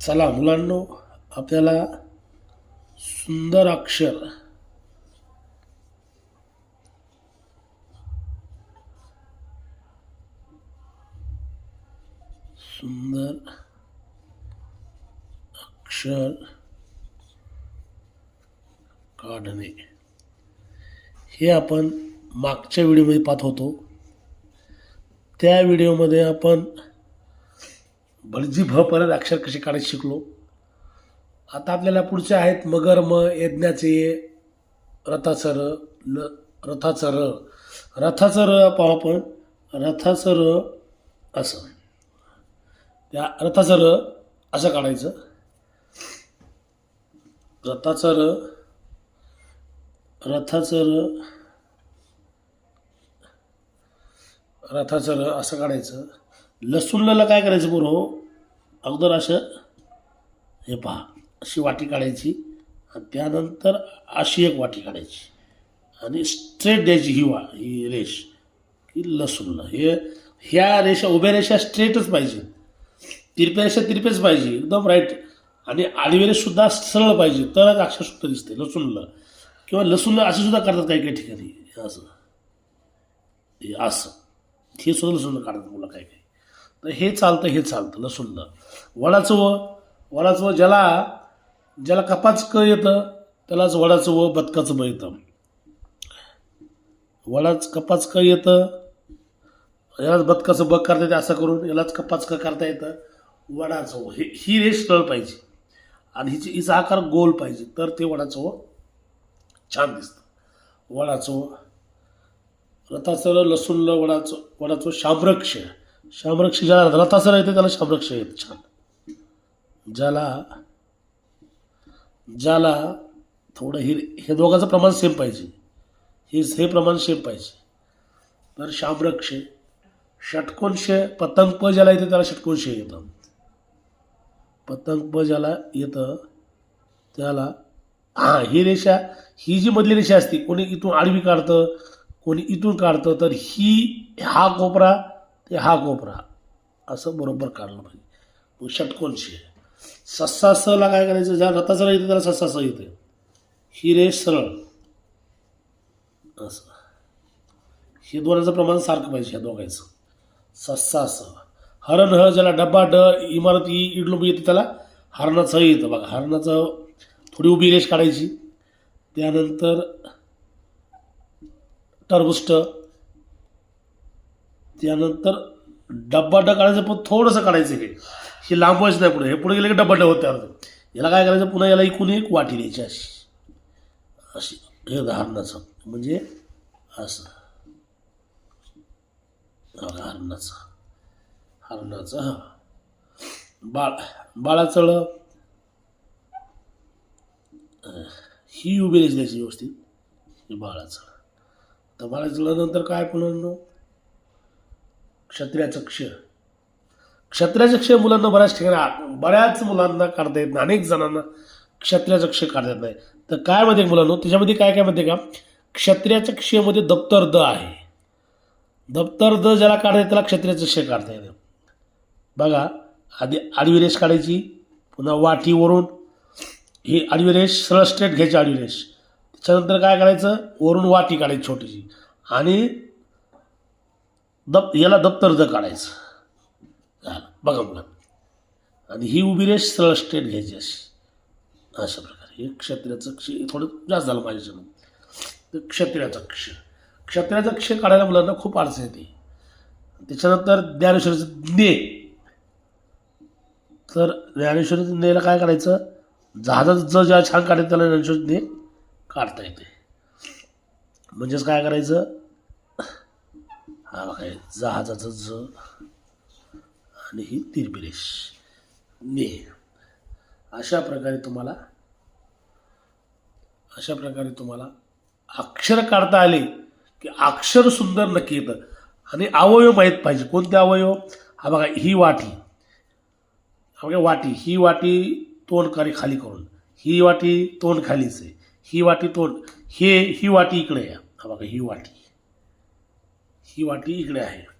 चला मुलांनो आपल्याला सुंदर अक्षर. सुंदर अक्षर काढणे. हे आपण मागच्या व्हिडिओमध्ये पाहत होतो. त्या व्हिडिओमध्ये आपण भटजी भपर्यंत परत अक्षर कसे काढायचे शिकलो. आता आपल्याला पुढचे आहेत मगर म यज्ञाचे रथाचर रथाचं ल रथाचं र पाहू आपण. रथाचर असं. त्या रथाचर असं काढायचं. रथाचर रथाचर रथाचर असं काढायचं. लसूणला काय करायचं बरं अगोदर असं हे पहा अशी वाटी काढायची आणि त्यानंतर अशी एक वाटी काढायची आणि स्ट्रेट द्यायची ही वा ही रेष की लसूणला हे ह्या रेषा उभ्या रेषा स्ट्रेटच पाहिजे. तिरप्या रेषा तिरपेच पाहिजे एकदम राईट आणि आडवी रेषसुद्धा सरळ पाहिजे. तरच अक्षरशुद्ध दिसते लसूणला. किंवा लसूणला असे सुद्धा करतात काही काही ठिकाणी. हे असं. हे असं. हे सुद्धा लसूणला काढतात मुलं काय काय तर हे चालतं हे चालतं लसूणला वडाचं व वडाचं व ज्याला ज्याला कपाच क येतं त्यालाच वडाचं व बदकाचं ब येतं. वडाच कपाच क येतं यालाच बदकाचं ब करता येतं असं करून यालाच कपाच क करता येतं. वडाचं व हे ही रेष स्थळ पाहिजे. आणि हिची हिचा आकार गोल पाहिजे तर ते वडाचं व छान दिसतं. वडाचं रथाचं लसूणलं वडाचं वडाचं शाब्रक्ष. शामरक्ष ज्याला रथाचं येते त्याला शामरक्ष येत छान. ज्याला ज्याला थोडं हिर हे दोघांचं प्रमाण सेम पाहिजे. हे हे प्रमाण सेम पाहिजे. तर शामरक्ष षटकोनश पतंग प ज्याला येते त्याला षटकोनश येतं. पतंग प ज्याला येतं त्याला हां ही रेषा ही जी मधली रेषा असते कोणी इथून आडवी काढतं कोणी इथून काढतं तर ही हा कोपरा ते हा कोपरा. असं बरोबर काढलं पाहिजे. मग षटकोनशी सस्सा सला काय करायचं? ज्या रथाचं येते त्याला सस्सा स येते. ही सरळ. असं. हे दोनाचं प्रमाण सारखं पाहिजे ह्या दोघायचं सस्सा स हरण ह ज्याला डब्बा ड इमारत ई इडलो येते त्याला हरणाचं येतं बघा. हरणाचं थोडी उभी रेष काढायची. त्यानंतर टरबुस्ट त्यानंतर डब्बा ड काढायचं पण थोडंसं काढायचं हे हे लांबवायचं नाही पुढे. हे पुढे गेलं की डब्बा ड होत याला काय करायचं? पुन्हा याला इकून एक वाटी द्यायची अशी. अशी. हे धारणाचं म्हणजे असं. बघा, हरणाचं. हरणाचं हा. बाळ बाळाचं ही उभी रेष द्यायची व्यवस्थित. बाळाचळ बाळाचं. तर बाळाचळानंतर काय पुन्हा क्षत्रियाचं क्ष क्षत्रियाचं क्ष मुलांना बऱ्याच ठिकाणी बऱ्याच मुलांना काढता येत नाही. अनेक जणांना क्षत्रियाचं क्ष काढता येत नाही. तर काय म्हणते मुलांनो? त्याच्यामध्ये काय काय म्हणते का? क्षत्रियाच्या क्षमध्ये दप्तर द आहे. दप्तर द ज्याला काढता येतं त्याला क्षत्रियाचं क्ष काढता येतं बघा आधी आडवी रेष काढायची पुन्हा वाटीवरून ही आडवी रेष सरळ स्ट्रेट घ्यायची आडवी रेष. त्याच्यानंतर काय काढायचं वरून वाटी काढायची छोटीशी. आणि दप याला दप्तर द काढायचं. झालं. बघा मुलं आणि ही उभी रेष सरळ स्ट्रेट घ्यायची अशी. अशा प्रकारे. हे क्षत्रियाचं क्ष थोडं जास्त झालं माझ्याच्यानं तर क्षत्रियाचं क्ष. क्षत्रियाचं क्ष काढायला मुलांना खूप अडचण येते. त्याच्यानंतर ज्ञानेश्वरीचं ने तर ज्ञानेश्वरीचं नेला काय काढायचं? जहाजाचं ज ज्या छान काढायचं त्याला ज्ञानेश्वरी ने काढता येते. म्हणजेच काय करायचं? हा बघा जहाजाचं ज आणि ही तिरबिरेश. ने. अशा प्रकारे तुम्हाला अशा प्रकारे तुम्हाला अक्षर काढता आले की अक्षर सुंदर नक्की येतं. आणि अवयव माहीत पाहिजे. कोणते अवयव? हा बघा ही वाटी. हा बघा वाटी. ही वाटी तोंड करी खाली करून. ही वाटी तोंड खालीच आहे. ही वाटी तोंड. हे ही वाटी इकडे या. हा बघा ही वाटी. ही वाटी इकडे आहे.